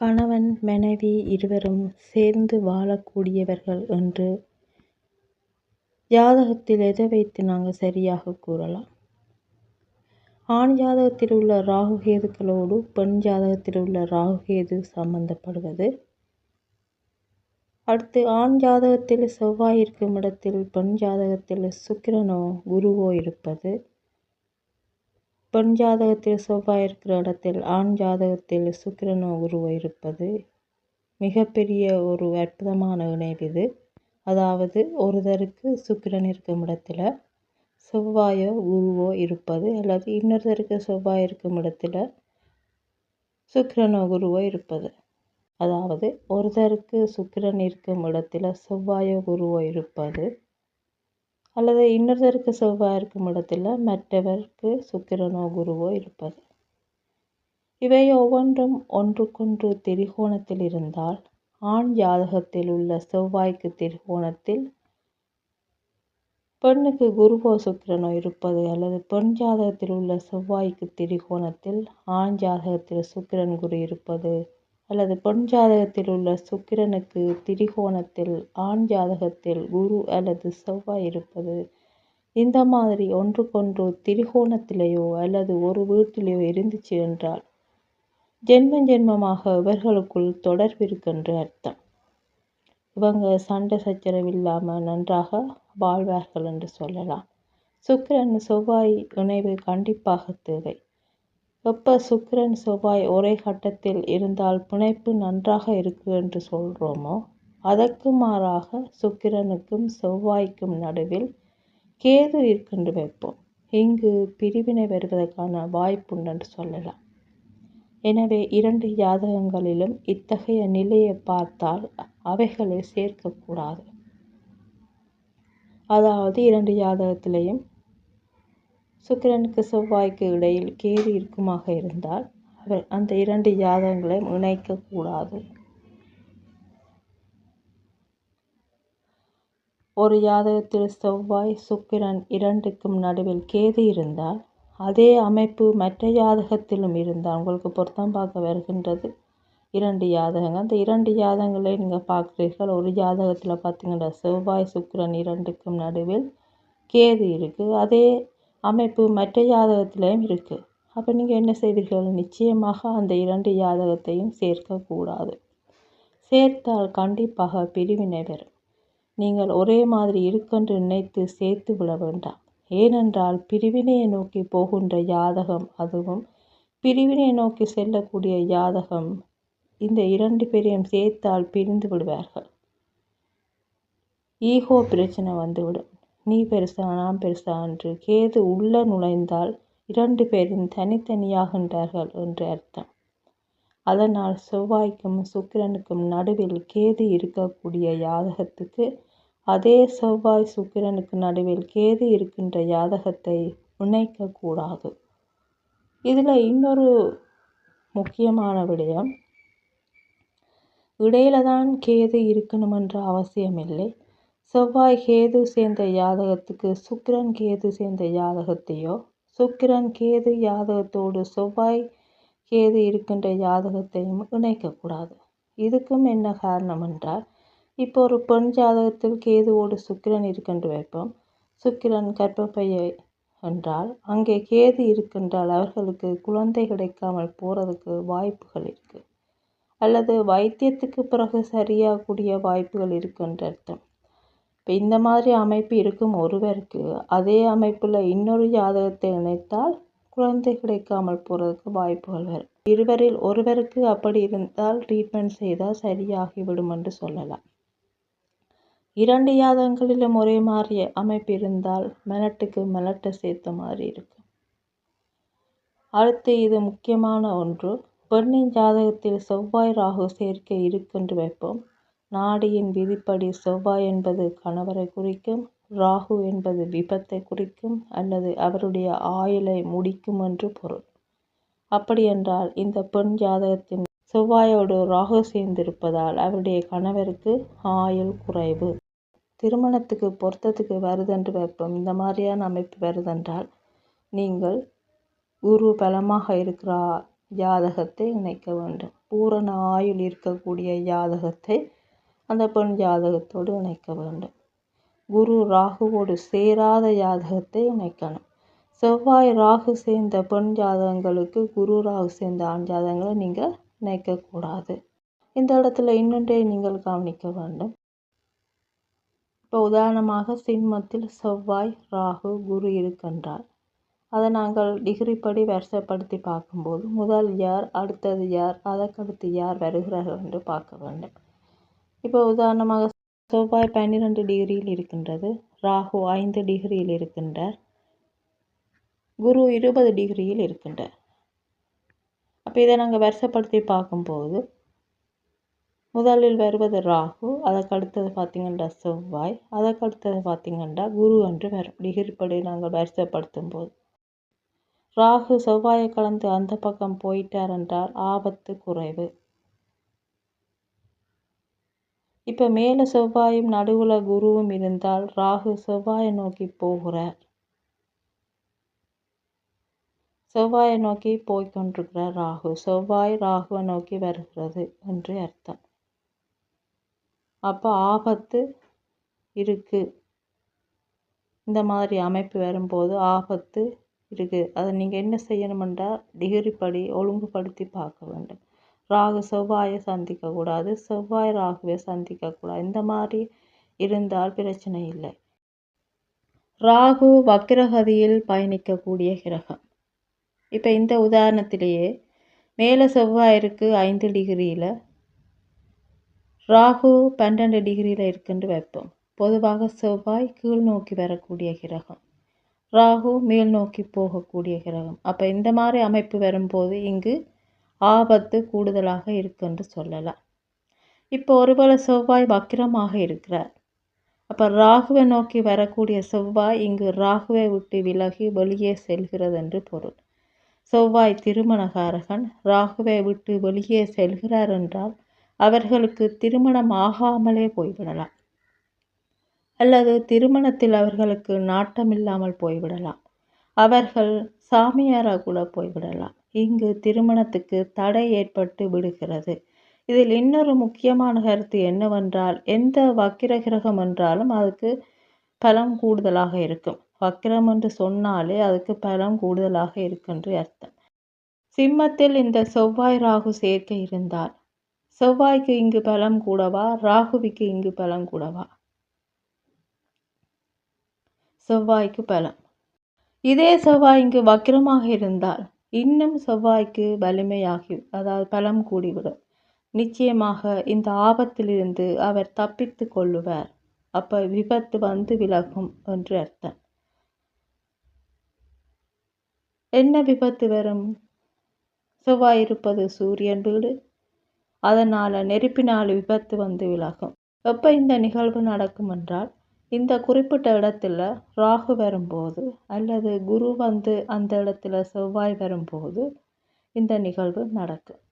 கணவன் மனைவி இருவரும் சேர்ந்து வாழக்கூடியவர்கள் என்று ஜாதகத்தில் எதை வைத்து நாங்கள் சரியாக கூறலாம்? ஆண் ஜாதகத்தில் உள்ள ராகு கேதுக்களோடு பெண் ஜாதகத்தில் உள்ள ராகு கேது சம்பந்தப்படுவது? அடுத்து ஆண் ஜாதகத்தில் செவ்வாய் இருக்கும் இடத்தில் பெண் ஜாதகத்தில் சுக்கிரனோ குருவோ இருப்பது? பெண் ஜாதகத்தில் செவ்வாய் இருக்கிற இடத்தில் ஆண் ஜாதகத்தில் சுக்கிரன் குருவோ இருப்பது மிகப்பெரிய ஒரு அற்புதமான இணைவு இது. அதாவது ஒருதருக்கு சுக்கிரன் இருக்கும் இடத்துல செவ்வாயோ குருவோ இருப்பது அல்லது இன்னொருத்தருக்கு செவ்வாய் இருக்கும் இடத்துல சுக்கிரனோ குருவோ இருப்பது. அதாவது ஒருத்தருக்கு சுக்கிரன் இருக்கும் இடத்துல செவ்வாயோ குருவோ இருப்பது அல்லது இன்னொருத்தருக்கு செவ்வாய் இருக்கும் இடத்துல மற்றவருக்கு சுக்கிரனோ குருவோ இருப்பது. இவை ஒவ்வொன்றும் ஒன்றுக்கொன்று திரிகோணத்தில் இருந்தால் ஆண் ஜாதகத்தில் உள்ள செவ்வாய்க்கு திரிகோணத்தில் பெண்ணுக்கு குருவோ சுக்கிரனோ இருப்பது அல்லது பெண் ஜாதகத்தில் உள்ள செவ்வாய்க்கு திரிகோணத்தில் ஆண் ஜாதகத்தில் சுக்கிரன் குரு இருப்பது அல்லது பெண் ஜாதகத்தில் உள்ள சுக்கிரனுக்கு திரிகோணத்தில் ஆண் ஜாதகத்தில் குரு அல்லது செவ்வாய் இருப்பது. இந்த மாதிரி ஒன்றுக்கொன்று திரிகோணத்திலேயோ அல்லது ஒரு வீட்டிலேயோ இருந்துச்சு என்றால் ஜென்ம ஜென்மமாக இவர்களுக்குள் தொடர்பு இருக்கின்ற அர்த்தம். இவங்க சண்டை சச்சரவு இல்லாமல் நன்றாக வாழ்வார்கள் என்று சொல்லலாம். சுக்கிரன் செவ்வாய் இணைவு கண்டிப்பாக தேவை. எப்போ சுக்கிரன் செவ்வாய் ஒரே கட்டத்தில் இருந்தால் பிணைப்பு நன்றாக இருக்கு என்று சொல்கிறோமோ அதற்கு மாறாக சுக்கிரனுக்கும் செவ்வாய்க்கும் நடுவில் கேது இருக்கின்று வைப்போம். இங்கு பிரிவினை வருவதற்கான வாய்ப்புண்டு என்று சொல்லலாம். எனவே இரண்டு ஜாதகங்களிலும் இத்தகைய நிலையை பார்த்தால் அவைகளை சேர்க்கக்கூடாது. அதாவது இரண்டு ஜாதகத்திலையும் சுக்கிரனுக்கு செவ்வாய்க்கு இடையில் கேது இருக்குமாக இருந்தால் அவர் அந்த இரண்டு ஜாதகங்களையும் இணைக்கக்கூடாது. ஒரு ஜாதகத்தில் செவ்வாய் சுக்கிரன் இரண்டுக்கும் நடுவில் கேது இருந்தால் அதே அமைப்பு மற்ற ஜாதகத்திலும் இருந்தால் உங்களுக்கு பொருத்தம் பார்க்க வருகின்றது. இரண்டு ஜாதகங்கள் அந்த இரண்டு ஜாதகங்களை நீங்கள் பார்க்குறீர்கள். ஒரு ஜாதகத்தில் பார்த்தீங்கன்னா செவ்வாய் சுக்கிரன் இரண்டுக்கும் நடுவில் கேது இருக்குது. அதே அமைப்பு மற்ற ஜாதகத்திலையும் இருக்குது அப்போ நீங்கள் என்ன செய்வீர்கள்? நிச்சயமாக அந்த இரண்டு ஜாதகத்தையும் சேர்க்கக்கூடாது. சேர்த்தால் கண்டிப்பாக பிரிவினை வரும் நீங்கள் ஒரே மாதிரி இருக்கென்று நினைத்து சேர்த்து விட வேண்டாம். ஏனென்றால் பிரிவினையை நோக்கி போகின்ற ஜாதகம் அதுவும் பிரிவினை நோக்கி செல்லக்கூடிய ஜாதகம் இந்த இரண்டு பேரையும் சேர்த்தால் பிரிந்து விடுவார்கள். ஈகோ பிரச்சனை வந்துவிடும். நீ பெருசா நான் பெருசா என்று கேது உள்ள நுழைந்தால் இரண்டு பேரும் தனித்தனியாகின்றார்கள் என்று அர்த்தம். அதனால் செவ்வாய்க்கும் சுக்கிரனுக்கும் நடுவில் கேது இருக்கக்கூடிய யாதகத்துக்கு அதே செவ்வாய் சுக்கிரனுக்கு நடுவில் கேது இருக்கின்ற யாதகத்தை இணைக்கக்கூடாது இதில் இன்னொரு முக்கியமான விடயம். இடையில தான் கேது இருக்கணுமென்ற அவசியமில்லை. செவ்வாய் கேது சேர்ந்த ஜாதகத்துக்கு சுக்கிரன் கேது சேர்ந்த ஜாதகத்தையோ சுக்கிரன் கேது ஜாதகத்தோடு செவ்வாய் கேது இருக்கின்ற ஜாதகத்தையும் இணைக்கக்கூடாது. இதுக்கும் என்ன காரணம் என்றால் இப்போ ஒரு பெண் ஜாதகத்தில் கேதுவோடு சுக்கிரன் இருக்கின்ற வைப்போம் சுக்கிரன் கர்ப்பப்பையை என்றால் அங்கே கேது இருக்கின்றால் அவர்களுக்கு குழந்தை கிடைக்காமல் போகிறதுக்கு வாய்ப்புகள் இருக்குது அல்லது வைத்தியத்துக்கு பிறகு சரியாகக்கூடிய வாய்ப்புகள் இருக்குன்ற அர்த்தம். இப்போ இந்த மாதிரி அமைப்பு இருக்கும் ஒருவருக்கு அதே அமைப்பில் இன்னொரு ஜாதகத்தை இணைத்தால் குழந்தை கிடைக்காமல் போகிறதுக்கு வாய்ப்புகள் வரும். இருவரில் ஒருவருக்கு அப்படி இருந்தால் ட்ரீட்மெண்ட் செய்தால் சரியாகிவிடும் என்று சொல்லலாம். இரண்டு ஜாதகங்களிலும் ஒரே மாதிரி அமைப்பு இருந்தால் மெலட்டுக்கு மெலட்டை சேர்த்த மாதிரி இருக்கும். அடுத்து இது முக்கியமான ஒன்று. பெண்ணின் ஜாதகத்தில் செவ்வாய் ராகு சேர்க்கை இருக்குன்று வைப்போம். நாடியின் விதிப்படி செவ்வாய் என்பது கணவரை குறிக்கும் ராகு என்பது விபத்தை குறிக்கும் அல்லது அவருடைய ஆயுளை முடிக்கும் என்று பொருள். அப்படியென்றால் இந்த பெண் ஜாதகத்தின் செவ்வாயோடு ராகு சேர்ந்திருப்பதால் அவருடைய கணவருக்கு ஆயுள் குறைவு. திருமணத்துக்கு பொருத்தத்துக்கு வருதென்று வைப்போம். இந்த மாதிரியான அமைப்பு வருதென்றால் நீங்கள் குரு பலமாக இருக்கிற ஜாதகத்தை இணைக்க வேண்டும். பூரண ஆயுள் இருக்கக்கூடிய ஜாதகத்தை அந்த பெண் ஜாதகத்தோடு இணைக்க வேண்டும். குரு ராகுவோடு சேராத ஜாதகத்தை இணைக்கணும். செவ்வாய் ராகு சேர்ந்த பெண் ஜாதகங்களுக்கு குரு ராகு சேர்ந்த ஆண் ஜாதகங்களை நீங்கள் இணைக்கக்கூடாது. இந்த இடத்துல இன்னொன்றை நீங்கள் கவனிக்க வேண்டும். இப்போ உதாரணமாக சிம்மத்தில் செவ்வாய் ராகு குரு இருக்கின்றார். அதை நாங்கள் டிகிரி படி வரிசைப்படுத்தி பார்க்கும்போது முதல் யார் அடுத்தது யார் அதற்கடுத்து யார் வருகிறார்கள் என்று பார்க்க வேண்டும். இப்போ உதாரணமாக செவ்வாய் பன்னிரெண்டு டிகிரியில் இருக்கின்றது ராகு ஐந்து டிகிரியில் இருக்கின்றார் குரு இருபது டிகிரியில் இருக்கின்றார். அப்போ இதை நாங்கள் வரிசைப்படுத்தி பார்க்கும்போது முதலில் வருவது ராகு அதற்கடுத்தது பார்த்திங்கன்றா பார்த்திங்கன்னா செவ்வாய் அதற்கடுத்தது பார்த்திங்கன்னா குரு என்று வரும் டிகிரிப்படி நாங்கள் வரிசைப்படுத்தும் போது ராகு செவ்வாயை கலந்து அந்த பக்கம் போயிட்டார் என்றால் ஆபத்து குறைவு. இப்போ மேலே செவ்வாயும் நடுவில் குருவும் இருந்தால் ராகு செவ்வாயை நோக்கி போகிறார். செவ்வாயை நோக்கி போய்கொண்டிருக்கிறார் ராகு. செவ்வாய் ராகுவை நோக்கி வருகிறது என்று அர்த்தம். அப்போ ஆபத்து இருக்குது இந்த மாதிரி அமைப்பு வரும்போது ஆபத்து இருக்குது அதை நீங்கள் என்ன செய்யணுமென்றால் டிகிரி படி ஒழுங்குபடுத்தி பார்க்க வேண்டும். ராகு செவ்வாயை சந்திக்கக்கூடாது. செவ்வாய் ராகுவை சந்திக்கக்கூடாது. இந்த மாதிரி இருந்தால் பிரச்சனை இல்லை. ராகு வக்கிரகதியில் பயணிக்கக்கூடிய கிரகம். இப்போ இந்த உதாரணத்திலேயே மேலே செவ்வாய் இருக்குது ஐந்து டிகிரியில். ராகு பன்னெண்டு டிகிரியில் இருக்குன்னு வைப்போம். பொதுவாக செவ்வாய் கீழ் நோக்கி வரக்கூடிய கிரகம். ராகு மேல் நோக்கி போகக்கூடிய கிரகம். அப்போ இந்த மாதிரி அமைப்பு வரும்போது இங்கு ஆபத்து கூடுதலாக இருக்குன்னு சொல்லலாம். இப்போ ஒருவேளை செவ்வாய் வக்கிரமாக இருக்கிறார். அப்போ ராகுவை நோக்கி வரக்கூடிய செவ்வாய் இங்கு ராகுவை விட்டு விலகி வெளியே செல்கிறது என்று பொருள். செவ்வாய் திருமணகாரகன் ராகுவை விட்டு வெளியே செல்கிறார் என்றால் அவர்களுக்கு திருமணம் ஆகாமலே போய்விடலாம். அல்லது திருமணத்தில் அவர்களுக்கு நாட்டமில்லாமல் போய்விடலாம். அவர்கள் சாமியாராக கூட போய்விடலாம். இங்கு திருமணத்துக்கு தடை ஏற்பட்டு விடுகிறது. இதில் இன்னொரு முக்கியமான கருத்து என்னவென்றால் எந்த வக்கிர கிரகம் என்றாலும் அதுக்கு பலம் கூடுதலாக இருக்கும். வக்கிரம் என்று சொன்னாலே அதுக்கு பலம் கூடுதலாக இருக்குன்று அர்த்தம். சிம்மத்தில் இந்த செவ்வாய் ராகு சேர்க்கை இருந்தால் செவ்வாய்க்கு இங்கு பலம் கூடவா ராகுவிக்கு இங்கு பலம் கூடவா? செவ்வாய்க்கு பலம். இதே செவ்வாய் இங்கு வக்கிரமாக இருந்தால் இன்னும் செவ்வாய்க்கு வலிமையாகி அதாவது பலம் கூடிவிடும் நிச்சயமாக இந்த ஆபத்திலிருந்து அவர் தப்பித்து கொள்ளுவார். அப்போ விபத்து வந்து விலகும் என்று அர்த்தம். என்ன விபத்து வரும்? செவ்வாய் இருப்பது சூரியன் வீடு. அதனால் நெருப்பினால் விபத்து வந்து விலகும். எப்போ இந்த நிகழ்வு நடக்கும் என்றால் இந்த குறிப்பிட்ட இடத்துல ராகு வரும்போது அல்லது குரு வந்து அந்த இடத்துல செவ்வாய் வரும்போது இந்த நிகழ்வு நடக்கும்.